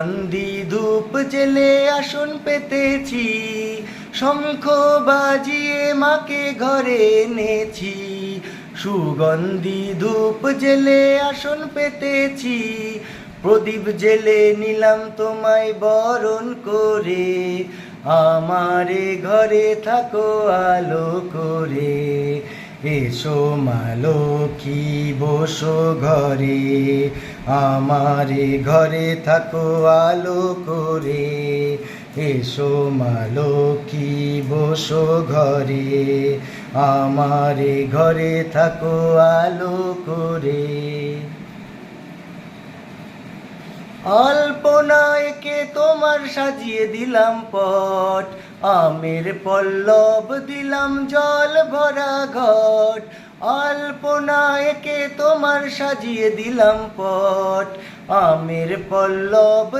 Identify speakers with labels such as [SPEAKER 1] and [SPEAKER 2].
[SPEAKER 1] নন্দী ধূপ জেলে আসন পেতেছি, শঙ্খ বাজিয়ে মাকে ঘরে এনেছি। সুগন্ধি ধূপ জেলে আসন পেতেছি, প্রদীপ জেলে নিলাম তোমায় বরণ করে। আমারে ঘরে থাকো, আলো করে। এসো মালো কি বসো ঘরে। আমারে ঘরে থাকো, আলো করে। এসো মালো কি বসো ঘরে। আমারে ঘরে থাকো, আলো করে। অল্পনায়কে তোমার সাজিয়ে দিলাম পট, আমের পল্লব দিলাম জল ভরা ঘট অল্পনায়কে তোমার সাজিয়ে দিলাম পট, আমের পল্লব